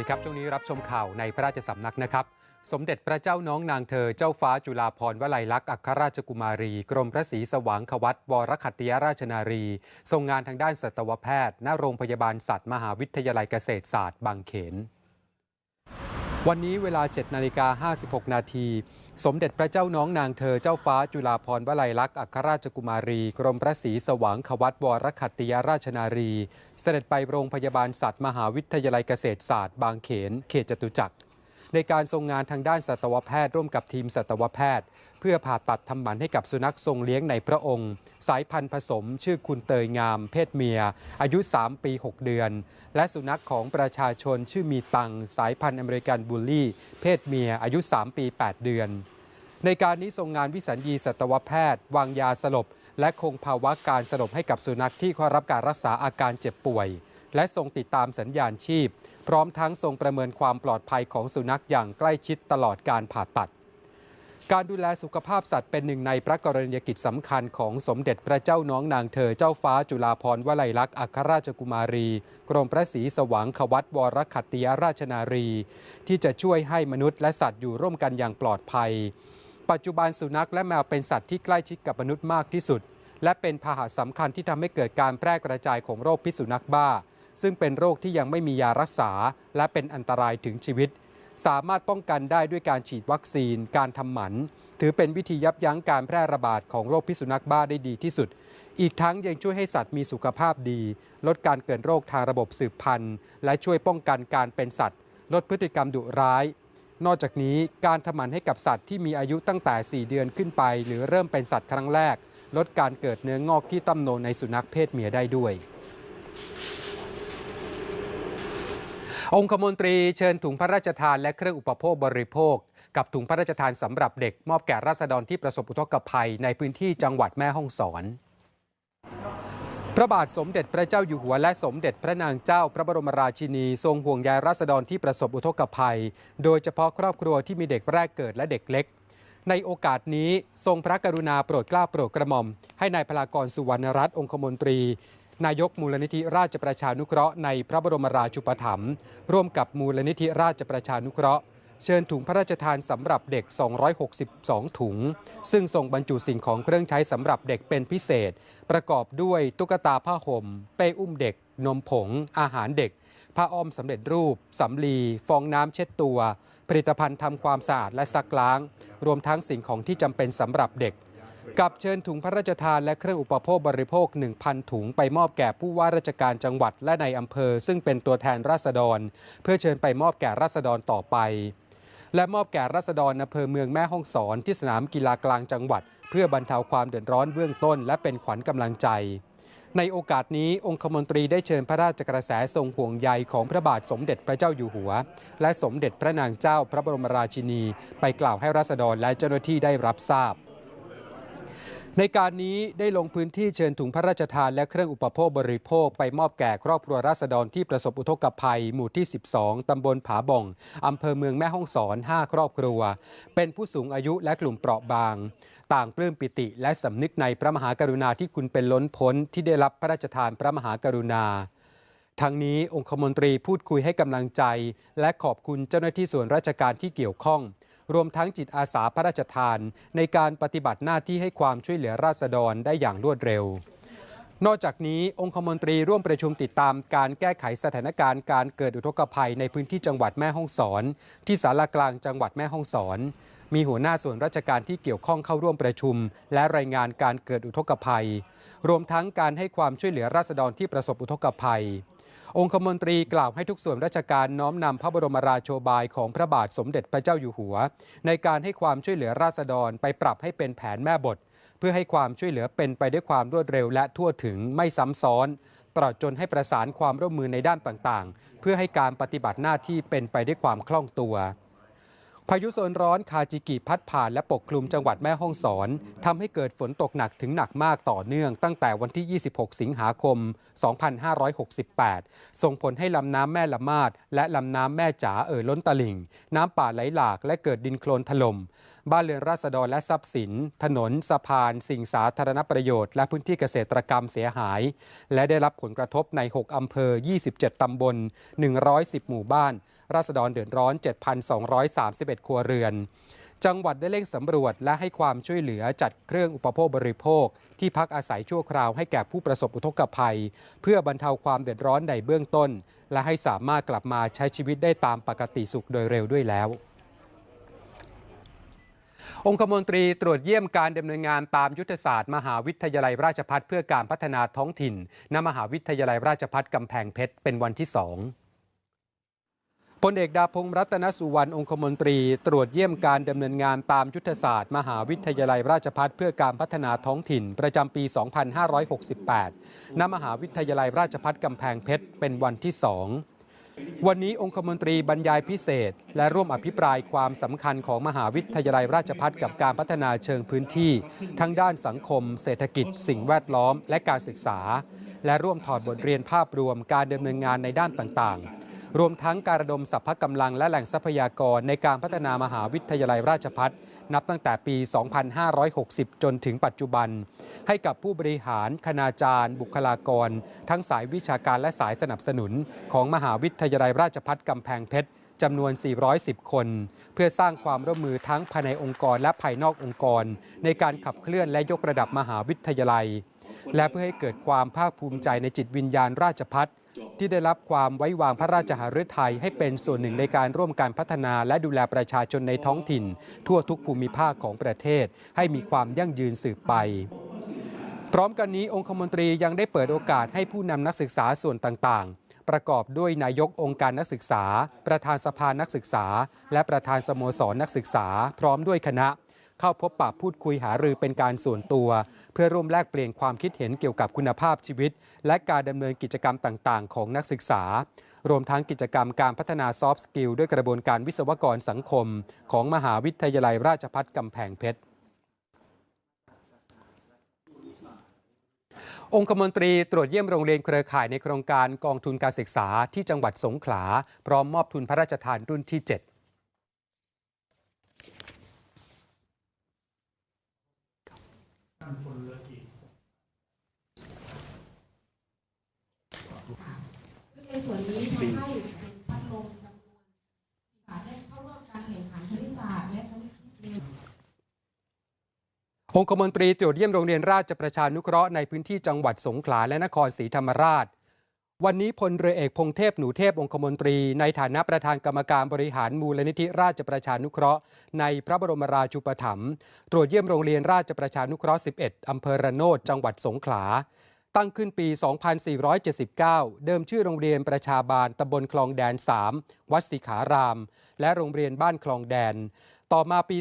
ดีครับ ช่วงนี้รับชมข่าวในพระราชสำนักนะครับ สมเด็จพระเจ้าน้องนางเธอเจ้าฟ้าจุฬาภรวลัยลักษณ์อัครราชกุมารี กรมพระศรีสว่างควัตวรขัตติยราชนารี ทรงงานทางด้านสัตวแพทย์ ณ โรงพยาบาลสัตว์มหาวิทยาลัยเกษตรศาสตร์บางเขน วันนี้เวลา 7 นาฬิกา 56 นาที สมเด็จพระเจ้าน้องนางเธอเจ้าฟ้าจุฬาภรณ์วลัยลักษณ์อัครราชกุมารี กรมพระศรีสว่างขวัตวรขัตติยราชนารี เสด็จไปโรงพยาบาลสัตว์มหาวิทยาลัยเกษตรศาสตร์ บางเขน เขตจตุจักร ในการทรงงานทางด้านสัตวแพทย์ร่วมกับทีมสัตวแพทย์ เพื่อผ่าตัดทำหมันให้กับสุนัขทรงเลี้ยงในพระองค์ สายพันธุ์ผสมชื่อคุณเตยงาม เพศเมีย อายุ 3 ปี 6 เดือน และสุนัขของประชาชนชื่อมีตัง สายพันธุ์อเมริกันบูลลี่ เพศเมีย อายุ 3 ปี 8 เดือน ในการนี้ทรงงานวิสัญญีสัตวแพทย์ วางยาสลบ และคงภาวะการสลบให้กับสุนัขที่เข้ารับการรักษาอาการเจ็บป่วย และทรงติดตามสัญญาณชีพพ ร้อมทั้งทรงประเมินความปลอดภัยของสุนัขอย่างใกล้ชิดตลอดการผ่าตัด การดูแลสุขภาพสัตว์เป็นหนึ่งในพระกรณียกิจสำคัญของสมเด็จพระเจ้าน้องนางเธอเจ้าฟ้าจุฬาภรณ์วลัยลักษณ์อัครราชกุมารี กรมพระศรีสว่างควัตวรขัตติยราชนารี ที่จะช่วยให้มนุษย์และสัตว์อยู่ร่วมกันอย่างปลอดภัย ปัจจุบันสุนัขและแมวเป็นสัตว์ที่ใกล้ชิดกับมนุษย์มากที่สุด และเป็นพาหะสำคัญที่ทำให้เกิดการแพร่กระจายของโรคพิษสุนัขบ้า ซึ่งเป็นโรคที่ยังไม่มียารักษา และเป็นอันตรายถึงชีวิต สามารถป้องกันได้ด้วยการฉีดวัคซีน การทำหมัน ถือเป็นวิธียับยั้งการแพร่ระบาดของโรคพิษสุนัขบ้าได้ดีที่สุด อีกทั้งยังช่วยให้สัตว์มีสุขภาพดี ลดการเกิดโรคทางระบบสืบพันธุ์ และช่วยป้องกันการเป็นสัตว์ ลดพฤติกรรมดุร้าย นอกจากนี้การทำหมันให้กับสัตว์ที่มีอายุตั้งแต่ 4 เดือนขึ้นไป หรือเริ่มเป็นสัตว์ครั้งแรก ลดการเกิดเนื้องอกที่ต้มโนในสุนัขเพศเมียได้ด้วย องคมนตรีเชิญถุงพระราชทานและเครื่องอุปโภคบริโภค กับถุงพระราชทานสำหรับเด็กมอบแก่ราษฎรที่ประสบอุทกภัยในพื้นที่จังหวัดแม่ฮ่องสอน พระบาทสมเด็จพระเจ้าอยู่หัวและสมเด็จพระนางเจ้าพระบรมราชินีทรงห่วงใยราษฎรที่ประสบอุทกภัย โดยเฉพาะครอบครัวที่มีเด็กแรกเกิดและเด็กเล็ก ในโอกาสนี้ทรงพระกรุณาโปรดเกล้าโปรดกระหม่อม ให้นายพลากรสุวรรณรัตน์องคมนตรี นายกมูลนิธิราชประชานุเคราะห์ในพระบรมราชูปถัมภ์ร่วมกับมูลนิธิราชประชานุเคราะห์ เชิญถุงพระราชทานสำหรับเด็ก 262 ถุง ซึ่งทรงบรรจุสิ่งของเครื่องใช้สำหรับเด็กเป็นพิเศษ ประกอบด้วยตุ๊กตาผ้าห่ม เป้อุ้มเด็ก นมผง อาหารเด็ก ผ้าอ้อมสำเร็จรูปสำลี ฟองน้ำเช็ดตัว ผลิตภัณฑ์ทำความสะอาดและซักล้าง รวมทั้งสิ่งของที่จำเป็นสำหรับเด็ก กับเชิญถุงพระราชทานและเครื่องอุปโภคบริโภค 1,000 ถุงไปมอบแก่ผู้ว่าราชการจังหวัดและในอำเภอ ซึ่งเป็นตัวแทนราษฎร เพื่อเชิญไปมอบแก่ราษฎรต่อไป และมอบแก่ราษฎรอำเภอเมืองแม่ฮ่องสอนที่สนามกีฬากลางจังหวัด เพื่อบรรเทาความเดือดร้อนเบื้องต้น และเป็นขวัญกำลังใจในโอกาสนี้องคมนตรีได้เชิญพระราชกระแสทรงห่วงใยของพระบาทสมเด็จพระเจ้าอยู่หัว และสมเด็จพระนางเจ้าพระบรมราชินี ไปกล่าวให้ราษฎรและเจ้าหน้าที่ได้รับทราบ ในการนี้ได้ลงพื้นที่เชิญถุงพระราชทานและเครื่องอุปโภคบริโภคไปมอบแก่ครอบครัวราษฎรที่ประสบอุทกภัย หมู่ที่ 12 ตำบลผาบ่อง อำเภอเมืองแม่ฮ่องสอน 5 ครอบครัว เป็นผู้สูงอายุและกลุ่มเปราะบาง ต่างปลื้มปิติและสำนึกในพระมหากรุณาที่คุณเป็นล้นพ้นที่ได้รับพระราชทานพระมหากรุณาทั้งนี้องคมนตรีพูดคุยให้กำลังใจ และขอบคุณเจ้าหน้าที่ส่วนราชการที่เกี่ยวข้อง รวมทั้งจิตอาสาพระราชทาน ในการปฏิบัติหน้าที่ให้ความช่วยเหลือราษฎรได้อย่างรวดเร็ว นอกจากนี้องคมนตรีร่วมประชุมติดตามการแก้ไขสถานการณ์การเกิดอุทกภัยในพื้นที่จังหวัดแม่ฮ่องสอน ที่ศาลากลางจังหวัดแม่ฮ่องสอน มีหัวหน้าส่วนราชการที่เกี่ยวข้องเข้าร่วมประชุม และรายงานการเกิดอุทกภัย รวมทั้งการให้ความช่วยเหลือราษฎรที่ประสบอุทกภัย องคมนตรีกล่าวให้ทุกส่วนราชการน้อมนำพระบรมราโชบายของพระบาทสมเด็จพระเจ้าอยู่หัว ในการให้ความช่วยเหลือราษฎรไปปรับให้เป็นแผนแม่บท เพื่อให้ความช่วยเหลือเป็นไปด้วยความรวดเร็วและทั่วถึงไม่ซ้ำซ้อนตลอดจนให้ประสานความร่วมมือในด้านต่างๆ เพื่อให้การปฏิบัติหน้าที่เป็นไปด้วยความคล่องตัว พายุโซนร้อนคาจิกิพัดผ่านและปกคลุมจังหวัดแม่ฮ่องสอนทำให้เกิดฝนตกหนักถึงหนักมากต่อเนื่องตั้งแต่วันที่ 26 สิงหาคม 2568 ส่งผลให้ลำน้ำแม่ละมาดและลำน้ำแม่จ๋าเอ่อล้นตลิ่ง น้ำป่าไหลหลากและเกิดดินโคลนถล่ม บ้านเรือนราษฎรและทรัพย์สิน ถนนสะพาน สิ่งสาธารณประโยชน์และพื้นที่เกษตรกรรมเสียหาย และได้รับผลกระทบใน 6 อำเภอ 27 ตำบล 110 หมู่บ้าน ราษฎรเดือดร้อน 7,231 ครัวเรือน จังหวัดได้เร่งสำรวจและให้ความช่วยเหลือจัดเครื่องอุปโภคบริโภค ที่พักอาศัยชั่วคราวให้แก่ผู้ประสบอุทกภัย เพื่อบรรเทาความเดือดร้อนในเบื้องต้น และให้สามารถกลับมาใช้ชีวิตได้ตามปกติสุขโดยเร็วด้วยแล้ว องคมนตรีตรวจเยี่ยมการดำเนินงานตามยุทธศาสตร์ มหาวิทยาลัยราชพัฒเพื่อการพัฒนาท้องถิ่น ณ มหาวิทยาลัยราชพัฒกำแพงเพชร เป็นวันที่สองพลเอกดาพงศ์รัตนสุวรรณองคมนตรี ตรวจเยี่ยมการดำเนินงานตามยุทธศาสตร์ มหาวิทยาลัยราชพัฒเพื่อการพัฒนาท้องถิ่น ประจำปี 2568 ณ มหาวิทยาลัยราชพัฒกำแพงเพชร เป็นวันที่สอง วันนี้องคมนตรีบรรยายพิเศษ และร่วมอภิปรายความสำคัญของมหาวิทยาลัยราชพัฒกับการพัฒนาเชิงพื้นที่ ทั้งด้านสังคม เศรษฐกิจ สิ่งแวดล้อม และการศึกษา และร่วมถอดบทเรียนภาพรวมการดำเนินงานในด้านต่างๆ รวมทั้งการระดมสรรพกำลังและแหล่งทรัพยากรในการพัฒนามหาวิทยาลัยราชพัฒ นับตั้งแต่ปี 2560 จนถึงปัจจุบัน ให้กับผู้บริหาร คณาจารย์ บุคลากร ทั้งสายวิชาการและสายสนับสนุน ของมหาวิทยาลัยราชพัฒกำแพงเพชรจำนวน 410 คน เพื่อสร้างความร่วมมือทั้งภายในองค์กรและภายนอกองค์กร ในการขับเคลื่อนและยกระดับมหาวิทยาลัย และเพื่อให้เกิดความภาคภูมิใจในจิตวิญญาณราชพัฒ ที่ได้รับความไว้วางพระราชหฤทัยให้เป็นส่วนหนึ่งในการร่วมการพัฒนาและดูแลประชาชนในท้องถิ่น ทั่วทุกภูมิภาคของประเทศ ให้มีความยั่งยืนสืบไป พร้อมกันนี้องคมนตรียังได้เปิดโอกาสให้ผู้นำนักศึกษาส่วนต่างๆ ประกอบด้วยนายกองค์การนักศึกษา ประธานสภานักศึกษา และประธานสโมสรนักศึกษา พร้อมด้วยคณะ เข้าพบปะพูดคุยหารือเป็นการส่วนตัว เพื่อร่วมแลกเปลี่ยนความคิดเห็นเกี่ยวกับคุณภาพชีวิต และการดำเนินกิจกรรมต่างๆ ของนักศึกษา รวมทั้งกิจกรรมการพัฒนาซอฟต์สกิลด้วยกระบวนการวิศวกรสังคม ของมหาวิทยาลัยราชภัฏกำแพงเพชรองคมนตรีตรวจเยี่ยมโรงเรียนเครือข่ายในโครงการกองทุนการศึกษาที่จังหวัดสงขลา พร้อมมอบทุนพระราชทานรุ่นที่ 7 ในส่วนนี้ทำให้เป็นพัดลมจำนวนค่ะได้เข้าร่วมการแข่งขันคณิตศาสตร์และคณิตเร็วองคมนตรีตรวจเยี่ยมโรงเรียนราชประชานุเคราะห์ในพื้นที่จังหวัดสงขลาและนครศรีธรรมราช วันนี้พลเรือเอกพงเทพหนูเทพองคมนตรี ในฐานะประธานกรรมการบริหารมูลนิธิราชประชานุเคราะห์ ในพระบรมราชูปถัมภ์ตรวจเยี่ยมโรงเรียนราชประชานุเคราะห์ 11 อำเภอระโนดจังหวัดสงขลา ตั้งขึ้นปี 2479 เดิมชื่อโรงเรียนประชาบาลตำบลคลองแดน 3 วัดสิขาราม และโรงเรียนบ้านคลองแดน ต่อมาปี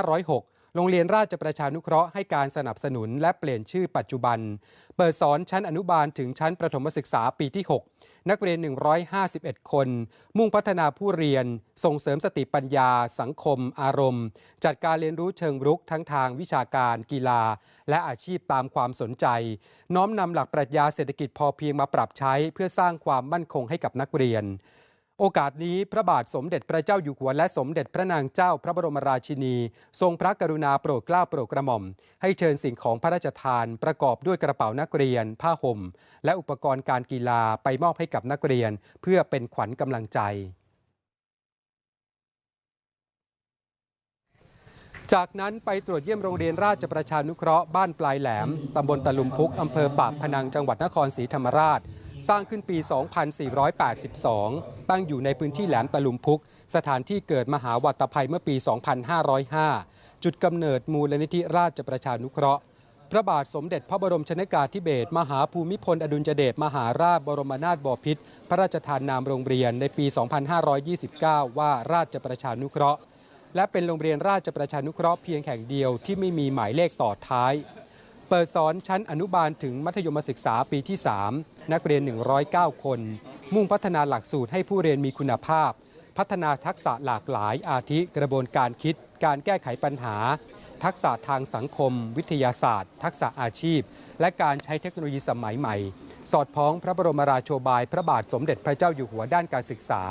2506 โรงเรียนราชประชานุเคราะห์ให้การสนับสนุนและเปลี่ยนชื่อปัจจุบัน เปิดสอนชั้นอนุบาลถึงชั้นประถมศึกษาปีที่ 6 นักเรียน 151 คน มุ่งพัฒนาผู้เรียน ส่งเสริมสติปัญญา สังคม อารมณ์ จัดการเรียนรู้เชิงรุกทั้งทางวิชาการ กีฬา และอาชีพตามความสนใจ น้อมนำหลักปรัชญาเศรษฐกิจพอเพียงมาปรับใช้ เพื่อสร้างความมั่นคงให้กับนักเรียน โอกาสนี้พระบาทสมเด็จพระเจ้าอยู่หัวและสมเด็จพระนางเจ้าพระบรมราชินี ทรงพระกรุณาโปรดเกล้าโปรดกระหม่อม ให้เชิญสิ่งของพระราชทานประกอบด้วยกระเป๋านักเรียน ผ้าห่ม และอุปกรณ์การกีฬาไปมอบให้กับนักเรียน เพื่อเป็นขวัญกำลังใจจากนั้นไปตรวจเยี่ยมโรงเรียนราชประชานุเคราะห์บ้านปลายแหลม ตำบลตะลุมพุก อำเภอปากพนังจังหวัดนครศรีธรรมราช สร้างขึ้นปี 2482 ตั้งอยู่ในพื้นที่แหลมตะลุมพุก สถานที่เกิดมหาวัตภัยเมื่อปี 2505 จุดกำเนิดมูลนิธิราชประชานุเคราะห์ พระบาทสมเด็จพระบรมชนากาธิเบศรมหาภูมิพลอดุลยเดชมหาราชบรมนาถบพิตรพระราชทานนามโรงเรียนในปี 2529 ว่าราชประชานุเคราะห์ และเป็นโรงเรียนราชประชานุเคราะห์เพียงแห่งเดียวที่ไม่มีหมายเลขต่อท้าย เปิดสอนชั้นอนุบาลถึงมัธยมศึกษาปีที่ 3 นักเรียน 109 คน มุ่งพัฒนาหลักสูตรให้ผู้เรียนมีคุณภาพ พัฒนาทักษะหลากหลายอาทิกระบวนการคิด การแก้ไขปัญหา ทักษะทางสังคม วิทยาศาสตร์ ทักษะอาชีพ และการใช้เทคโนโลยีสมัยใหม่ สอดคล้องพระบรมราโชบายพระบาทสมเด็จพระเจ้าอยู่หัวด้านการศึกษา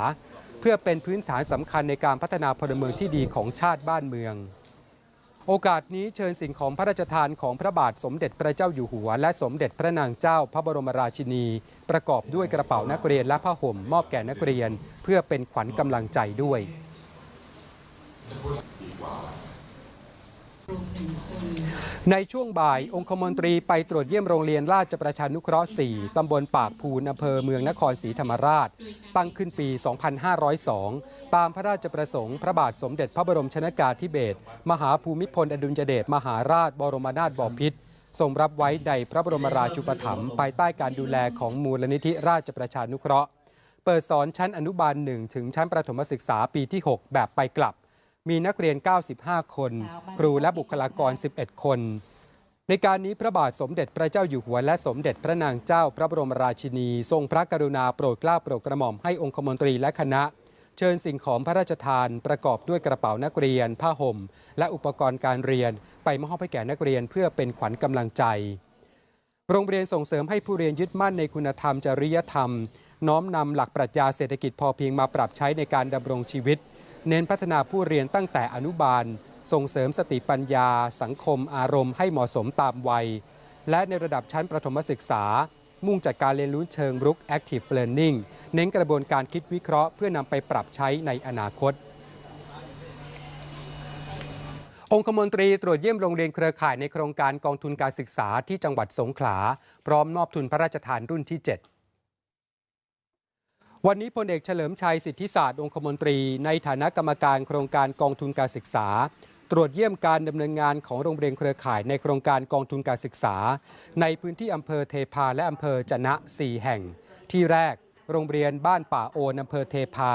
เพื่อเป็นพื้นฐานสำคัญในการพัฒนาพลเมืองที่ดีของชาติบ้านเมือง โอกาสนี้เชิญสิ่งของพระราชทานของพระบาทสมเด็จพระเจ้าอยู่หัว และสมเด็จพระนางเจ้าพระบรมราชินี ประกอบด้วยกระเป๋านักเรียนและผ้าห่มมอบแก่นักเรียน เพื่อเป็นขวัญกำลังใจด้วย ในช่วงบ่ายองคมนตรีไปตรวจเยี่ยมโรงเรียนราชประชานุเคราะห์ 4 ตำบลปากพูนอำเภอเมืองนครศรีธรรมราช ตั้งขึ้นปี 2502 ตามพระราชประสงค์พระบาทสมเด็จพระบรมชนากาธิเบศรมหาภูมิพลอดุลยเดชมหาราช บรมนาถบพิตรทรงรับไว้ในพระบรมราชูปถัมภ์ภายใต้การดูแลของมูลนิธิราชประชานุเคราะห์ เปิดสอนชั้นอนุบาล 1 ถึงชั้นประถมศึกษาปีที่ 6 แบบไปกลับ มีนักเรียน 95 คน ครูและบุคลากร 11 คน ในการนี้พระบาทสมเด็จพระเจ้าอยู่หัวและสมเด็จพระนางเจ้าพระบรมราชินี ทรงพระกรุณาโปรดเกล้าโปรดกระหม่อมให้องคมนตรีและคณะ เชิญสิ่งของพระราชทานประกอบด้วยกระเป๋านักเรียน ผ้าห่ม และอุปกรณ์การเรียน ไปมอบให้แก่นักเรียนเพื่อเป็นขวัญกำลังใจ โรงเรียนส่งเสริมให้ผู้เรียนยึดมั่นในคุณธรรมจริยธรรม น้อมนำหลักปรัชญาเศรษฐกิจพอเพียงมาปรับใช้ในการดำรงชีวิต เน้นพัฒนาผู้เรียนตั้งแต่อนุบาล ส่งเสริมสติปัญญา สังคมอารมณ์ให้เหมาะสมตามวัย และในระดับชั้นประถมศึกษา มุ่งจากการเรียนรู้เชิงรุก active learning เน้นกระบวนการคิดวิเคราะห์เพื่อนำไปปรับใช้ในอนาคตองคมนตรีตรวจเยี่ยมโรงเรียนเครือข่ายในโครงการกองทุนการศึกษาที่จังหวัดสงขลา พร้อมมอบทุนพระราชทานรุ่นที่ 7 วันนี้พลเอกเฉลิมชัยสิทธิศาสตร์องคมนตรี ในฐานะกรรมการโครงการกองทุนการศึกษา ตรวจเยี่ยมการดำเนินงานของโรงเรียนเครือข่ายในโครงการกองทุนการศึกษา ในพื้นที่อำเภอเทพาและอำเภอจะนะ 4 แห่ง ที่แรก โรงเรียนบ้านป่าโอนอำเภอเทพา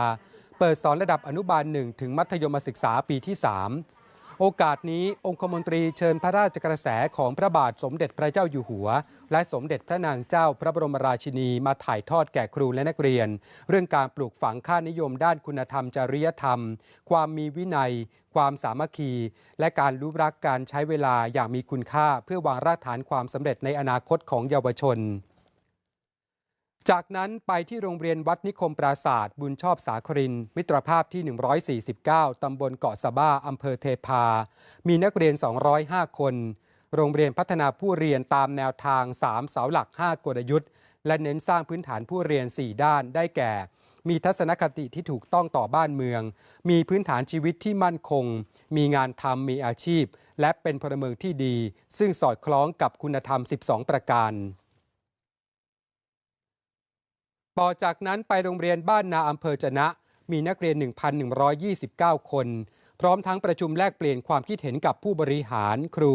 เปิดสอนระดับอนุบาล 1 ถึงมัธยมศึกษาปีที่ 3 โอกาสนี้องคมนตรีเชิญพระราชกระแสของพระบาทสมเด็จพระเจ้าอยู่หัว และสมเด็จพระนางเจ้าพระบรมราชินีมาถ่ายทอดแก่ครูและนักเรียน เรื่องการปลูกฝังค่านิยมด้านคุณธรรมจริยธรรม ความมีวินัย ความสามัคคี และการรู้รักการใช้เวลาอย่างมีคุณค่า เพื่อวางรากฐานความสำเร็จในอนาคตของเยาวชน จากนั้นไปที่โรงเรียนวัดนิคมปราศาสตร์บุญชอบสาคริน มิตรภาพที่ 149 ตำบลเกาะสะบ้าอำเภอเทพา มีนักเรียน 205 คน โรงเรียนพัฒนาผู้เรียนตามแนวทาง 3 เสาหลัก 5 กลยุทธ์ และเน้นสร้างพื้นฐานผู้เรียน 4 ด้านได้แก่ มีทัศนคติที่ถูกต้องต่อบ้านเมือง มีพื้นฐานชีวิตที่มั่นคง มีงานทำมีอาชีพ และเป็นพลเมืองที่ดี ซึ่งสอดคล้องกับคุณธรรม 12 ประการ ต่อจากนั้นไปโรงเรียนบ้านนาอำเภอจนะ มีนักเรียน 1,129 คน พร้อมทั้งประชุมแลกเปลี่ยนความคิดเห็นกับผู้บริหารครู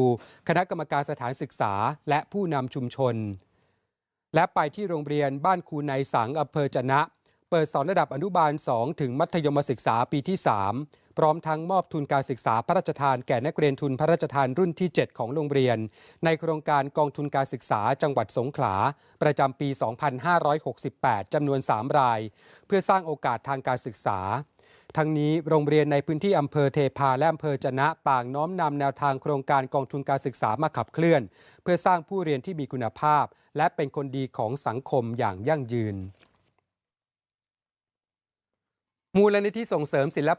คณะกรรมการสถานศึกษา และผู้นำชุมชน และไปที่โรงเรียนบ้านครูในสังอำเภอจนะ เปิดสอนระดับอนุบาล 2 ถึงมัธยมศึกษาปีที่ 3 พร้อมทั้งมอบทุนการศึกษาพระราชทานแก่นักเรียนทุนพระราชทานรุ่นที่ 7 ของโรงเรียน ในโครงการกองทุนการศึกษาจังหวัดสงขลา ประจำปี 2568 จำนวน 3 ราย เพื่อสร้างโอกาสทางการศึกษา ทั้งนี้โรงเรียนในพื้นที่อำเภอเทพาและอำเภอจนะต่างน้อมนำแนวทางโครงการกองทุนการศึกษามาขับเคลื่อน เพื่อสร้างผู้เรียนที่มีคุณภาพ และเป็นคนดีของสังคมอย่างยั่งยืน มูลนิธิส่งเสริมศิลป